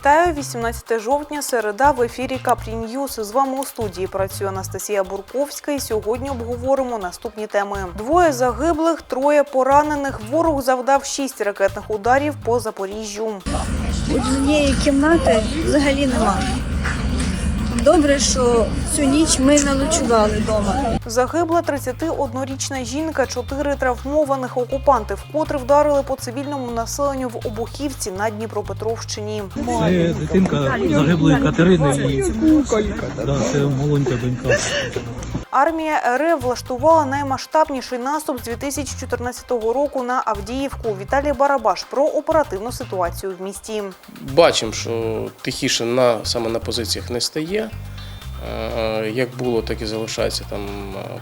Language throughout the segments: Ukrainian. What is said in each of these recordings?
Вітаю 18 жовтня, середа в ефірі Капрі Ньюс. З вами у студії працює Анастасія Бурковська. І сьогодні обговоримо наступні теми: двоє загиблих, троє поранених. Ворог завдав шість ракетних ударів по Запоріжжю. однієї кімнати взагалі нема. Добре, що цю ніч ми не ночували вдома. Загибла 31-річна жінка, чотири травмованих окупанти, вкотре вдарили по цивільному населенню в Обухівці на Дніпропетровщині. Це дитинка загиблої Катерини і да, це маленька донька. Армія РФ влаштувала наймасштабніший наступ з 2014 року на Авдіївку. Віталій Барабаш про оперативну ситуацію в місті. Бачимо, що тихіше на, саме на позиціях не стає. Е, Як було, так і залишається там е,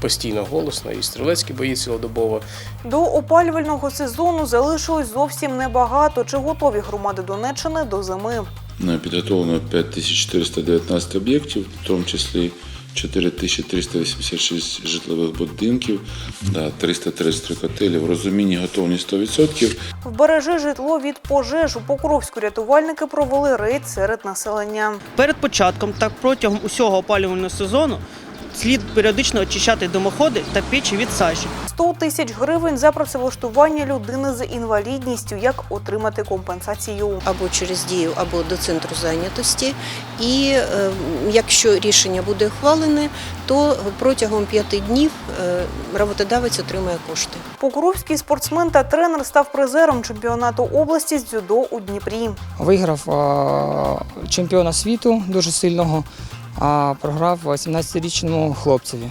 постійно голосно, і стрілецькі бої цілодобово. До опалювального сезону залишилось зовсім небагато. Чи готові громади Донеччини до зими? Підготовлено 5419 об'єктів, в тому числі 4386 житлових будинків, да, 333 котелі. В розумінні готовність 100%. Вбережи житло від пожеж. У Покровську рятувальники провели рейд серед населення. Перед початком та протягом усього опалювального сезону слід періодично очищати димоходи та печі від сажі. 100 тисяч гривень за працевлаштування людини з інвалідністю. Як отримати компенсацію? або через дію, або до центру зайнятості. І е, якщо рішення буде ухвалене, то протягом п'яти днів е, роботодавець отримає кошти. Покровський спортсмен та тренер став призером чемпіонату області з дзюдо у Дніпрі. Виграв а, чемпіона світу дуже сильного, а програв 17-річному хлопцеві.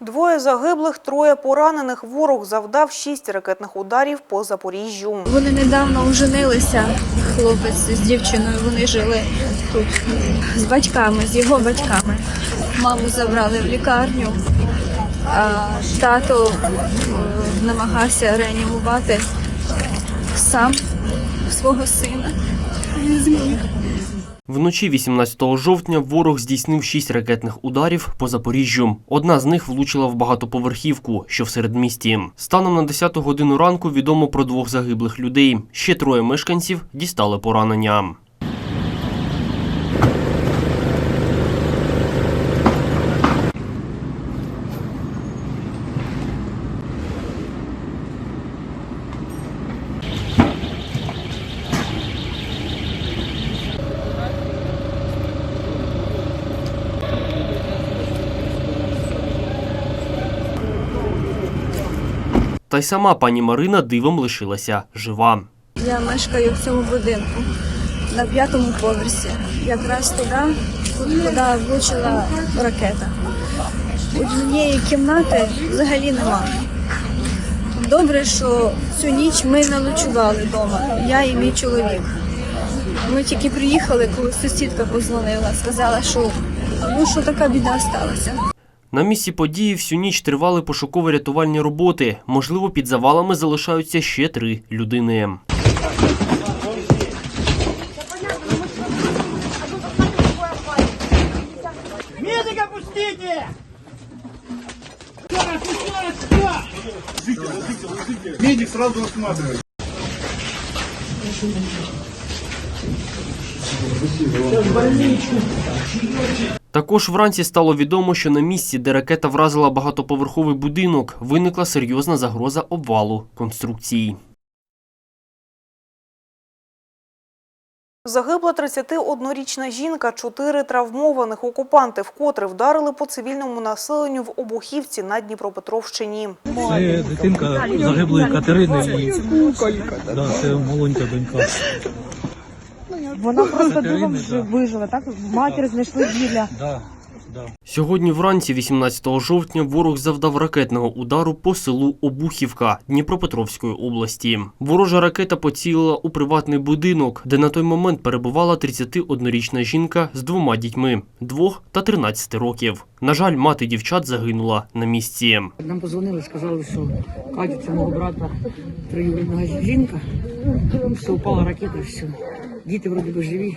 Двоє загиблих, троє поранених. Ворог завдав шість ракетних ударів по Запоріжжю. Вони недавно оженилися, хлопець з дівчиною. Вони жили тут з батьками, з його батьками. Маму забрали в лікарню, а тато е, намагався реанімувати сам свого сина. Не зміг. Вночі 18 жовтня ворог здійснив шість ракетних ударів по Запоріжжю. Одна з них влучила в багатоповерхівку, що в середмісті. Станом на 10 годину ранку відомо про двох загиблих людей. Ще троє мешканців дістали поранення. Й сама пані Марина дивом лишилася жива. Я мешкаю в цьому будинку на п'ятому поверсі. Якраз туди, куди влучила ракета. Однієї кімнати взагалі нема. Добре, що цю ніч ми не ночували вдома, я і мій чоловік. Ми тільки приїхали, коли сусідка позвонила, сказала, що ну що така біда сталася. На місці події всю ніч тривали пошуково-рятувальні роботи. Можливо, під завалами залишаються ще три людини. Також вранці стало відомо, що на місці, де ракета вразила багатоповерховий будинок, виникла серйозна загроза обвалу конструкції. Загибла 31-річна жінка, чотири травмованих окупанти, вкотре вдарили по цивільному населенню в Обухівці на Дніпропетровщині. Це дитинка загиблої Катерини да, це маленька донька. Вона просто дивом вижила, так? Матір знайшли біля. Да, да. Сьогодні вранці, 18 жовтня, ворог завдав ракетного удару по селу Обухівка Дніпропетровської області. Ворожа ракета поцілила у приватний будинок, де на той момент перебувала 31-річна жінка з двома дітьми – 2 та 13 років. На жаль, мати дівчат загинула на місці. Нам позвонили, сказали, що Катя, це мого брата, троюрідного жінка, що упала ракета, все. Діти вроді би живі.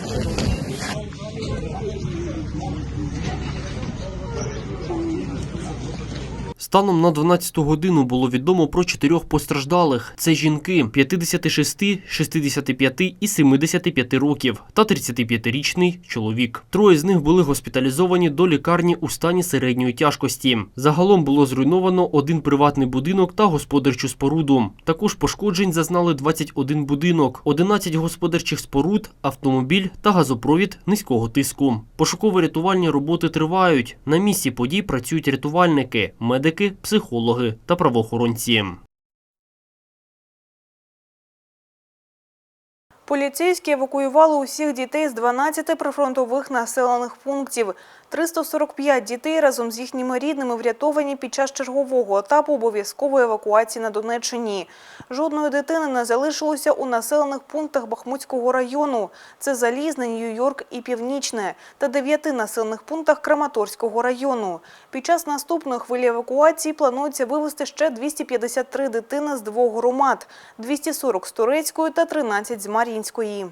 Станом на 12 годину було відомо про чотирьох постраждалих. Це жінки 56, 65 і 75 років та 35-річний чоловік. Троє з них були госпіталізовані до лікарні у стані середньої тяжкості. Загалом було зруйновано один приватний будинок та господарчу споруду. Також пошкоджень зазнали 21 будинок, 11 господарчих споруд, автомобіль та газопровід низького тиску. Пошуково-рятувальні роботи тривають. На місці подій працюють рятувальники, медики, психологи та правоохоронці. Поліцейські евакуювали усіх дітей з 12 прифронтових населених пунктів. 345 дітей разом з їхніми рідними врятовані під час чергового етапу обов'язкової евакуації на Донеччині. Жодної дитини не залишилося у населених пунктах Бахмутського району. Це Залізне, Нью-Йорк і Північне та дев'яти населених пунктах Краматорського району. Під час наступної хвилі евакуації планується вивезти ще 253 дитини з двох громад – 240 з Турецької та 13 з Мар'їнської.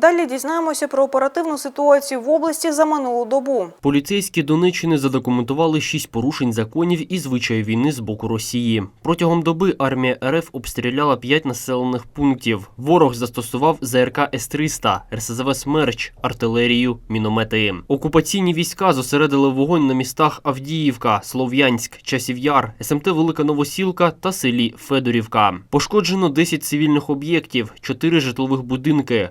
Далі дізнаємося про оперативну ситуацію в області за минулу добу. Поліцейські Донеччини задокументували шість порушень законів і звичаїв війни з боку Росії. Протягом доби армія РФ обстріляла п'ять населених пунктів. Ворог застосував ЗРК С-300, РСЗВ «Смерч», артилерію, міномети. Окупаційні війська зосередили вогонь на містах Авдіївка, Слов'янськ, Часів Яр, СМТ Велика Новосілка та селі Федорівка. Пошкоджено 10 цивільних об'єктів, 4 житлових будинки,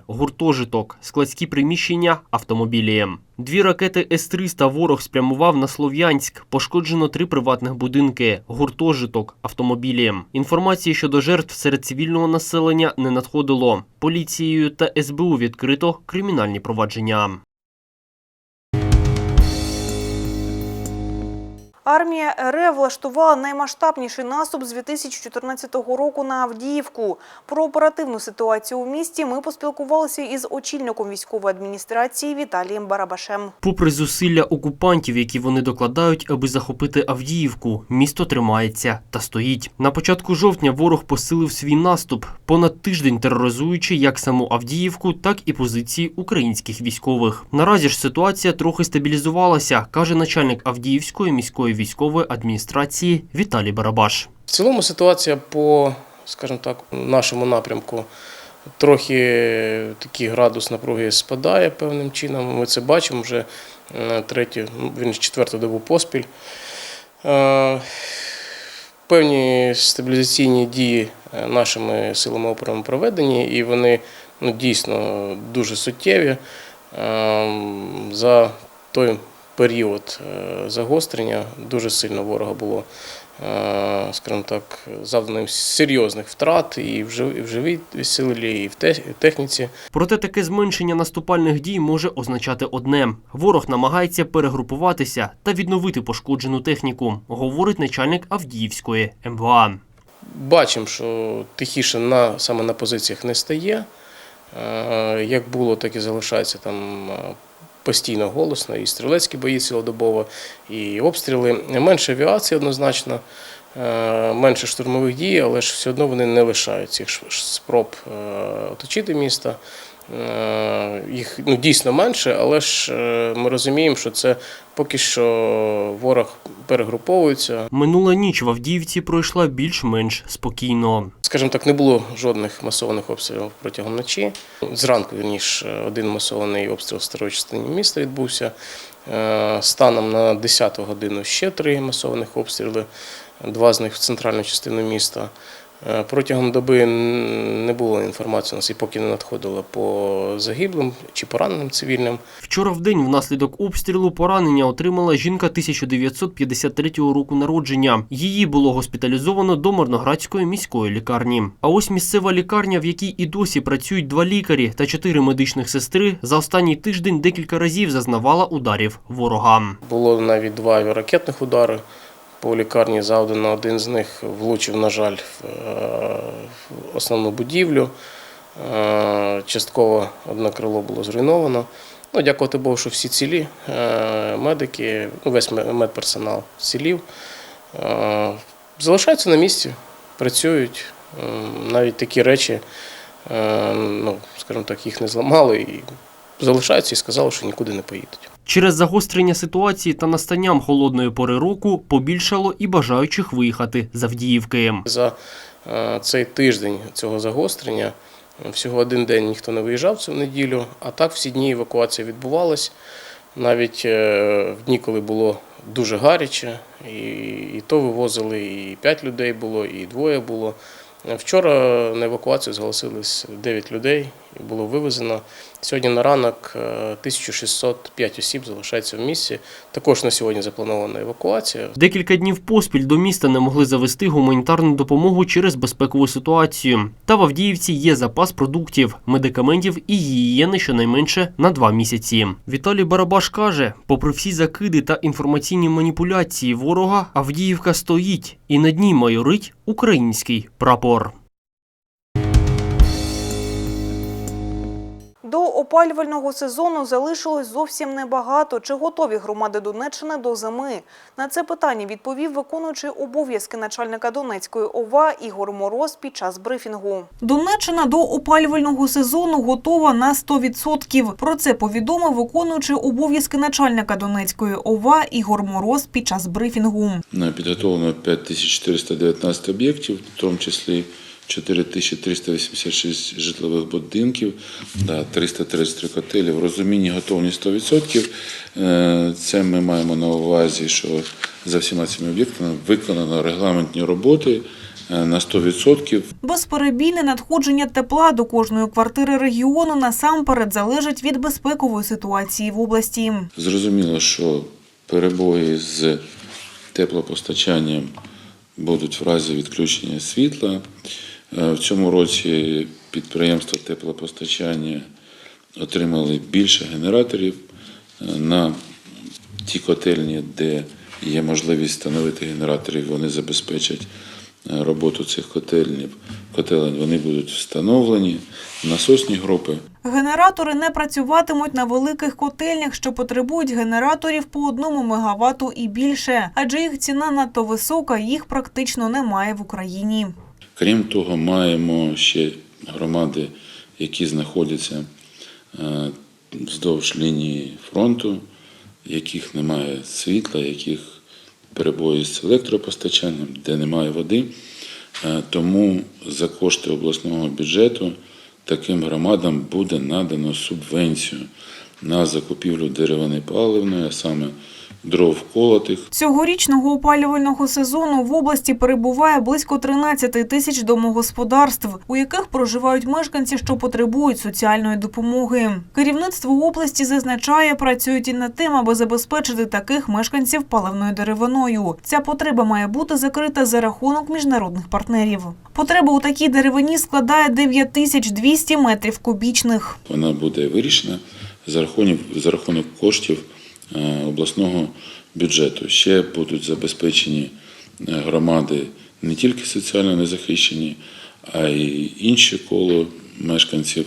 гуртожиток, складські приміщення, автомобілі. Дві ракети С-300 ворог спрямував на Слов'янськ. Пошкоджено три приватних будинки, гуртожиток, автомобілі. Інформації щодо жертв серед цивільного населення не надходило. Поліцією та СБУ відкрито кримінальні провадження. Армія РФ влаштувала наймасштабніший наступ з 2014 року на Авдіївку. Про оперативну ситуацію у місті ми поспілкувалися із очільником військової адміністрації Віталієм Барабашем. Попри зусилля окупантів, які вони докладають, аби захопити Авдіївку, місто тримається та стоїть. На початку жовтня ворог посилив свій наступ, понад тиждень тероризуючи як саму Авдіївку, так і позиції українських військових. Наразі ж ситуація трохи стабілізувалася, каже начальник Авдіївської міської військової адміністрації Віталій Барабаш. В цілому ситуація по, скажімо так, нашому напрямку трохи такий градус напруги спадає певним чином. Ми це бачимо вже е, третю, він четверту добу поспіль. Е, Певні стабілізаційні дії е, нашими силами оборони проведені, і вони ну, дійсно дуже суттєві. Е, За той період е, загострення дуже сильно ворога було, е, скажімо так, завдано серйозних втрат і в живій силі, і в техніці. Проте таке зменшення наступальних дій може означати одне: ворог намагається перегрупуватися та відновити пошкоджену техніку, говорить начальник Авдіївської МВА. Бачимо, що тихіше на, саме на позиціях не стає. Е, Як було, так і залишається там постійно голосно. І стрілецькі бої цілодобово, і обстріли. Менше авіації однозначно, е, менше штурмових дій, але ж все одно вони не лишають цих спроб е, оточити місто. Е, Їх ну, дійсно менше, але ж е, ми розуміємо, що це поки що ворог перегруповується. Минула ніч в Авдіївці пройшла більш-менш спокійно. Скажімо так, не було жодних масованих обстрілів протягом ночі. Зранку, вірніше, один масований обстріл в старої частині міста відбувся. Е, Станом на 10 годину ще три масованих обстріли, два з них в центральну частину міста. Е, Протягом доби не було інформації, у нас і поки не надходило по загиблим чи пораненим цивільним. Вчора в день внаслідок обстрілу поранення отримала жінка 1953 року народження. Її було госпіталізовано до Мирноградської міської лікарні. А ось місцева лікарня, в якій і досі працюють два лікарі та чотири медичних сестри, за останній тиждень декілька разів зазнавала ударів ворога. Було навіть два авіаракетних удари по лікарні завдано. Один з них влучив, на жаль, в е, основну будівлю. Е, Частково одне крило було зруйновано. Ну, дякувати Богу, що всі цілі е, медики, ну, весь медперсонал цілів. Залишаються на місці, працюють. Навіть такі речі, ну, скажімо так, їх не зламали і залишаються і сказали, що нікуди не поїдуть. Через загострення ситуації та настанням холодної пори року побільшало і бажаючих виїхати з Авдіївки. За е, цей тиждень цього загострення е, всього один день ніхто не виїжджав цю неділю, а так всі дні евакуація відбувалась. Навіть е, в дні, коли було дуже гаряче, і, то вивозили, і 5 людей було, і двоє було. Вчора на евакуацію зголосились 9 людей було вивезено. Сьогодні на ранок е, 1605 осіб залишається в місті. Також на сьогодні запланована евакуація. Декілька днів поспіль до міста не могли завести гуманітарну допомогу через безпекову ситуацію. Та в Авдіївці є запас продуктів, медикаментів і гігієни щонайменше на два місяці. Віталій Барабаш каже: попри всі закиди та інформаційні маніпуляції ворога, Авдіївка стоїть і над ній майорить український прапор. До опалювального сезону залишилось зовсім небагато. Чи готові громади Донеччини до зими? На це питання відповів виконуючий обов'язки начальника Донецької ОВА Ігор Мороз під час брифінгу. Донеччина до опалювального сезону готова на 100%. Про це повідомив виконуючий обов'язки начальника Донецької ОВА Ігор Мороз під час брифінгу. На Підготовлено 5419 об'єктів, в тому числі 4386 житлових будинків, да, 333 котелі. В розумінні готовність 100%. Е, Це ми маємо на увазі, що за всіма цими об'єктами виконано регламентні роботи е, на 100%. Безперебійне надходження тепла до кожної квартири регіону насамперед залежить від безпекової ситуації в області. Зрозуміло, що перебої з теплопостачанням будуть в разі відключення світла. Е, В цьому році підприємства теплопостачання отримали більше генераторів е, на ті котельні, де є можливість встановити генераторів, вони забезпечать е, роботу цих котельнів. Котелень вони будуть встановлені, насосні групи Генератори не працюватимуть на великих котельнях, що потребують генераторів по одному мегаватту і більше, адже їх ціна надто висока, їх практично немає в Україні. Крім того, маємо ще громади, які знаходяться е, вздовж лінії фронту, яких немає світла, яких перебої з електропостачанням, де немає води. Е, Тому за кошти обласного бюджету таким громадам буде надано субвенцію на закупівлю деревини паливної, а саме дров колотих. Цьогорічного опалювального сезону в області перебуває близько 13 тисяч домогосподарств, у яких проживають мешканці, що потребують соціальної допомоги. Керівництво області зазначає, працюють і над тим, аби забезпечити таких мешканців паливною деревиною. Ця потреба має бути закрита за рахунок міжнародних партнерів. Потреба у такій деревині складає 9200 метрів кубічних. Вона буде вирішена за рахунок, за рахунок коштів обласного бюджету. Ще будуть забезпечені е, громади не тільки соціально незахищені, а й інші коло мешканців.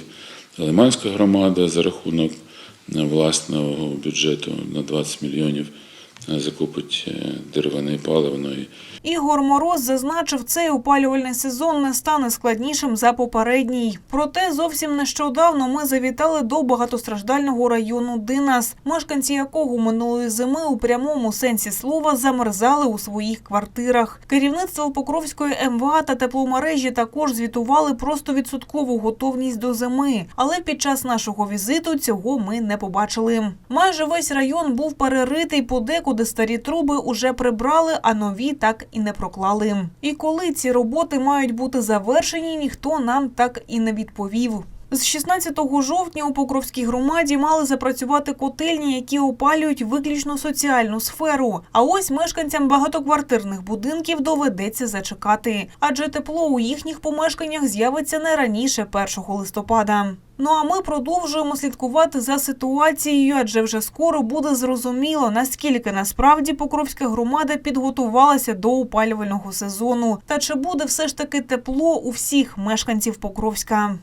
Лиманська громада за рахунок е, власного бюджету на 20 мільйонів е, закупить е, деревини паливної. Ігор Мороз зазначив, цей опалювальний сезон не стане складнішим за попередній. Проте зовсім нещодавно ми завітали до багатостраждального району Динас, мешканці якого минулої зими у прямому сенсі слова замерзали у своїх квартирах. Керівництво Покровської МВА та тепломережі також звітували про 100% готовність до зими. Але під час нашого візиту цього ми не побачили. Майже весь район був переритий, подекуди старі труби уже прибрали, а нові так і не проклали. І коли ці роботи мають бути завершені, ніхто нам так і не відповів. З 16 жовтня у Покровській громаді мали запрацювати котельні, які опалюють виключно соціальну сферу. А ось мешканцям багатоквартирних будинків доведеться зачекати, адже тепло у їхніх помешканнях з'явиться не раніше 1 листопада. Ну а ми продовжуємо слідкувати за ситуацією, адже вже скоро буде зрозуміло, наскільки насправді Покровська громада підготувалася до опалювального сезону, та чи буде все ж таки тепло у всіх мешканців Покровська.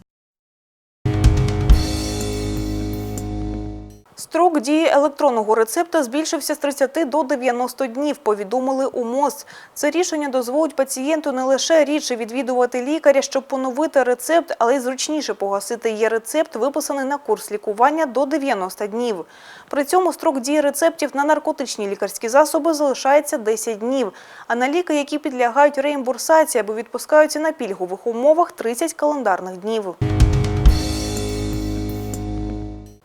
Строк дії електронного рецепта збільшився з 30 до 90 днів, повідомили у МОЗ. Це рішення дозволить пацієнту не лише рідше відвідувати лікаря, щоб поновити рецепт, але й зручніше погасити є рецепт, виписаний на курс лікування до 90 днів. При цьому строк дії рецептів на наркотичні лікарські засоби залишається 10 днів, а на ліки, які підлягають реімбурсації або відпускаються на пільгових умовах, 30 календарних днів.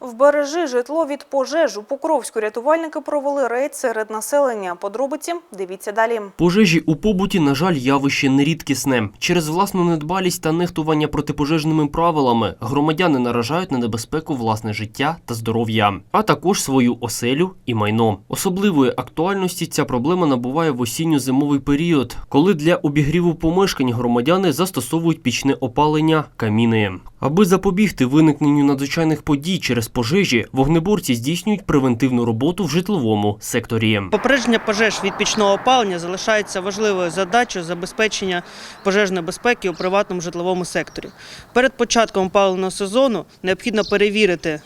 Вбережи житло від пожеж. У Покровську рятувальники провели рейд серед населення. Подробиці дивіться далі. Пожежі у побуті, на жаль, явище нерідкісне. Через власну недбалість та нехтування протипожежними правилами громадяни наражають на небезпеку власне життя та здоров'я, а також свою оселю і майно. Особливої актуальності ця проблема набуває в осінньо-зимовий період, коли для обігріву помешкань громадяни застосовують пічне опалення каміни. Аби запобігти виникненню надзвичайних подій через пожежі, вогнеборці здійснюють превентивну роботу в житловому секторі. Попередження пожеж від пічного опалення залишається важливою задачею забезпечення пожежної безпеки у приватному житловому секторі. Перед початком опаленого сезону необхідно перевірити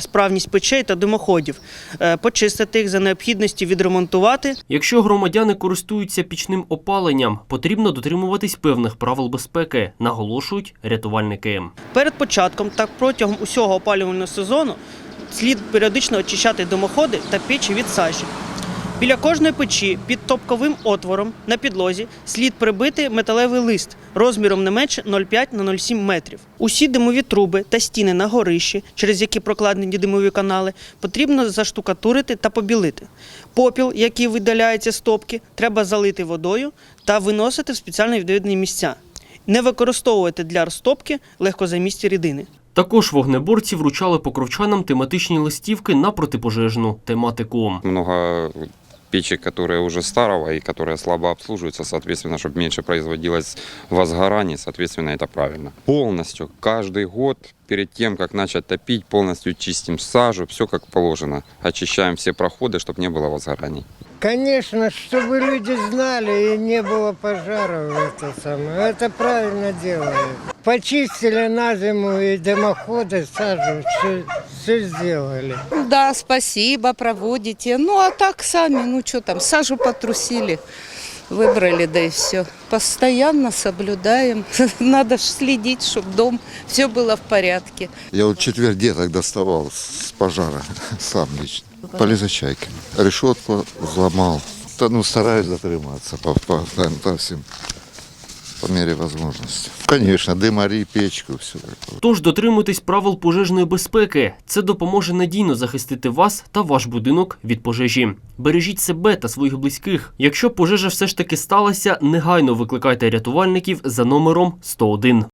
справність печей та димоходів, е, почистити їх за необхідності відремонтувати Якщо громадяни користуються пічним опаленням, потрібно дотримуватись певних правил безпеки, наголошують рятувальники. Перед початком та протягом усього опалювального сезону слід періодично очищати димоходи та печі від сажі. Біля кожної печі під топковим отвором на підлозі слід прибити металевий лист розміром не менше 0,5 на 0,7 метрів. Усі димові труби та стіни на горищі, через які прокладені димові канали, потрібно заштукатурити та побілити. Попіл, який видаляється з топки, треба залити водою та виносити в спеціально відповідні місця. Не використовувати для розтопки легкозамісті рідини. Також вогнеборці вручали покровчанам тематичні листівки на протипожежну тематику. много печек, которые уже старого и которые слабо обслуживаются, соответственно, чтобы меньше производилось возгораний, соответственно, это правильно. Полностью, каждый год, перед тем, как начать топить, полностью чистим сажу, все как положено. Очищаем все проходы, чтобы не было возгораний. Конечно, чтобы люди знали и не было пожаров. Это, самое. это правильно делают. Почистили на зиму и дымоходы, сажу, все, все сделали. Да, спасибо, проводите. Ну, а так сами, ну что там, сажу потрусили, выбрали, да и все. Постоянно соблюдаем. Надо ж следить, чтобы дом, все было в порядке. Я вот четверг деток доставал с пожара, сам лично. Полезачайками. Решетку взломал. Та, ну, стараюсь дотриматься по, по, по, по всем, по мере возможности. Конечно, дымари, печку, все. Тож дотримуйтесь правил пожежної безпеки. Це допоможе надійно захистити вас та ваш будинок від пожежі. Бережіть себе та своїх близьких. Якщо пожежа все ж таки сталася, негайно викликайте рятувальників за номером 101.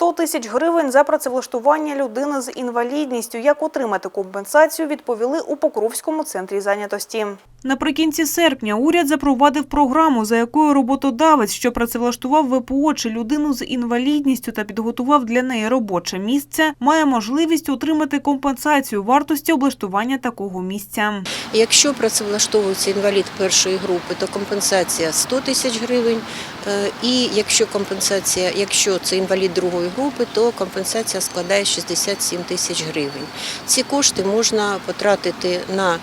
100 тисяч гривень за працевлаштування людини з інвалідністю. Як отримати компенсацію, відповіли у Покровському центрі зайнятості. Наприкінці серпня уряд запровадив програму, за якою роботодавець, що працевлаштував ВПО чи людину з інвалідністю та підготував для неї робоче місце, має можливість отримати компенсацію вартості облаштування такого місця. Якщо працевлаштовується інвалід першої групи, то компенсація 100 тисяч гривень. Е, І якщо компенсація, якщо це інвалід другої групи, то компенсація складає 67 тисяч гривень. Ці кошти можна потратити на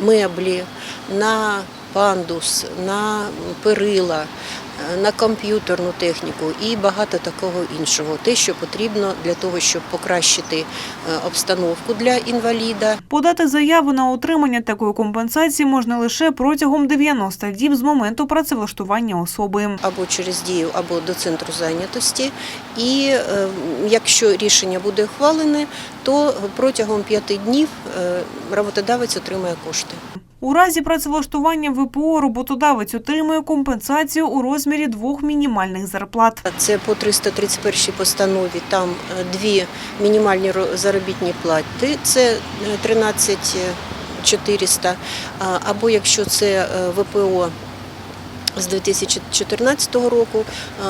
меблі, на пандус, на перила, на комп'ютерну техніку і багато такого іншого. Те, що потрібно для того, щоб покращити е, обстановку для інваліда. Подати заяву на отримання такої компенсації можна лише протягом 90 діб з моменту працевлаштування особи. або через дію, або до центру зайнятості. І е, якщо рішення буде ухвалене, то протягом п'яти днів е, роботодавець отримає кошти. У разі працевлаштування ВПО роботодавець отримує компенсацію у розмірі двох мінімальних зарплат. Це по 331 постанові. Там е, дві мінімальні ро- заробітні плати. Це е, 13 400. Або якщо це е, ВПО з 2014 року,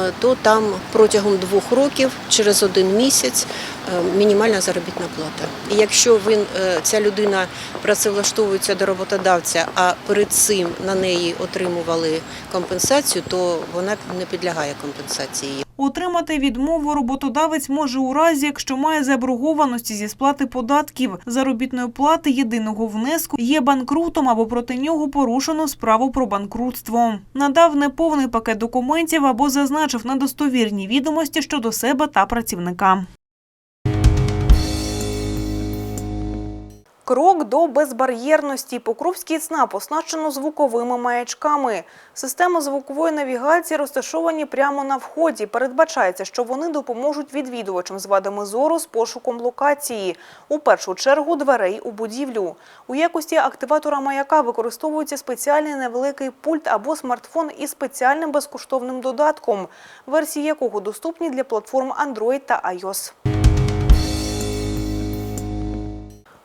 е, то там протягом двох років, через один місяць, е, мінімальна заробітна плата. І якщо він, е, ця людина працевлаштовується до роботодавця, а перед цим на неї отримували компенсацію, то вона не підлягає компенсації. Отримати відмову роботодавець може у разі, якщо має заборгованості зі сплати податків, заробітної плати, єдиного внеску, є банкрутом або проти нього порушено справу про банкрутство. Надав неповний пакет документів або зазначив недостовірні відомості щодо себе та працівника. Крок до безбар'єрності. Покровський ЦНАП оснащено звуковими маячками. Системи звукової навігації розташовані прямо на вході. Передбачається, що вони допоможуть відвідувачам з вадами зору з пошуком локації. У першу чергу дверей у будівлю. У якості активатора маяка використовується спеціальний невеликий пульт або смартфон із спеціальним безкоштовним додатком, версії якого доступні для платформ Android та iOS.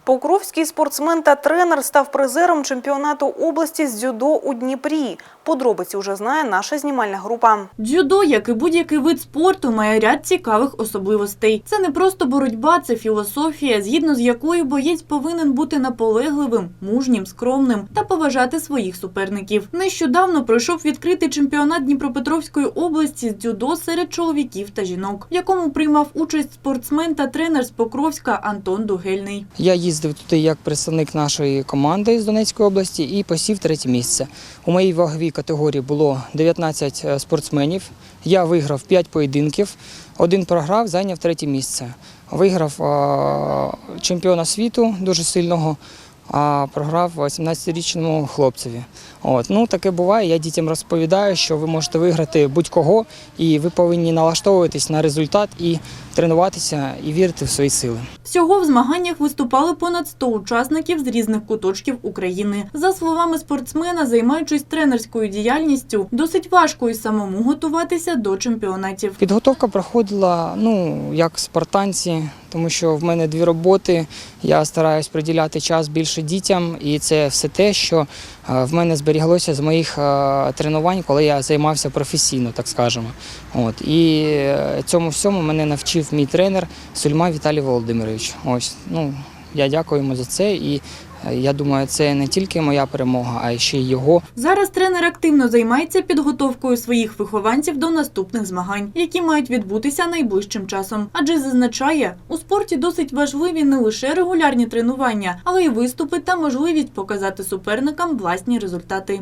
Покровський спортсмен та тренер став призером чемпіонату області з дзюдо у Дніпрі. Подробиці вже знає наша знімальна група. Дзюдо, як і будь-який вид спорту, має ряд цікавих особливостей. Це не просто боротьба, це філософія, згідно з якою боєць повинен бути наполегливим, мужнім, скромним та поважати своїх суперників. Нещодавно пройшов відкритий чемпіонат Дніпропетровської області з дзюдо серед чоловіків та жінок, в якому приймав участь спортсмен та тренер з Покровська Антон Дугельний. Я їздив туди як представник нашої команди з Донецької області і посів третє місце. У моїй ваговій категорії було 19 спортсменів. Я виграв 5 поєдинків, один програв, зайняв третє місце. Виграв чемпіона світу дуже сильного, а програв 17-річному хлопцеві. От, ну таке буває. Я дітям розповідаю, що ви можете виграти будь-кого, і ви повинні налаштовуватись на результат і тренуватися і вірити в свої сили. Всього в змаганнях виступали понад 100 учасників з різних куточків України. За словами спортсмена, займаючись тренерською діяльністю, досить важко і самому готуватися до чемпіонатів. Підготовка проходила ну як спартанці, тому що в мене дві роботи. Я стараюсь приділяти час більше дітям, і це все те, що е, в мене зберігалося з моїх е, тренувань, коли я займався професійно, так скажемо. От і е, цьому всьому мене навчив мій тренер Сульма Віталій Володимирович. Ось ну я дякую йому за це і. Я думаю, це не тільки моя перемога, а ще й його. Зараз тренер активно займається підготовкою своїх вихованців до наступних змагань, які мають відбутися найближчим часом. Адже зазначає, у спорті досить важливі не лише регулярні тренування, але й виступи та можливість показати суперникам власні результати.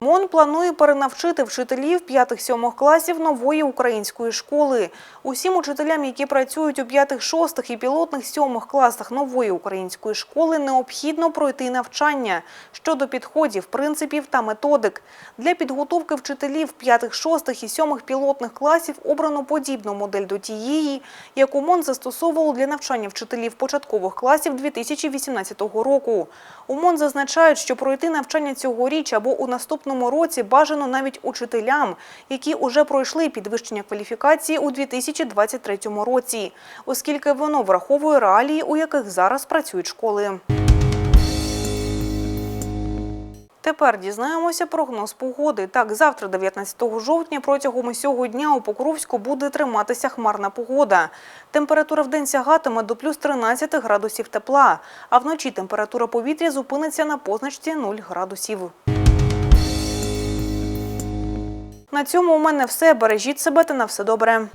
МОН планує перенавчити вчителів 5-7 класів нової української школи. Усім учителям, які працюють у 5-6 і пілотних 7 класах нової української школи, необхідно пройти навчання щодо підходів, принципів та методик. Для підготовки вчителів 5-6 і 7 пілотних класів обрано подібну модель до тієї, яку МОН застосовував для навчання вчителів початкових класів 2018 року. У МОН зазначають, що пройти навчання цьогоріч або у наступному році бажано навіть учителям, які уже пройшли підвищення кваліфікації у 2023 році, оскільки воно враховує реалії, у яких зараз працюють школи. Тепер дізнаємося прогноз погоди. Так, завтра, 19 жовтня, протягом усього дня у Покровську буде триматися хмарна погода. Температура в день сягатиме до плюс 13 градусів тепла, а вночі температура повітря зупиниться на позначці 0 градусів. На цьому у мене все. Бережіть себе та на все добре.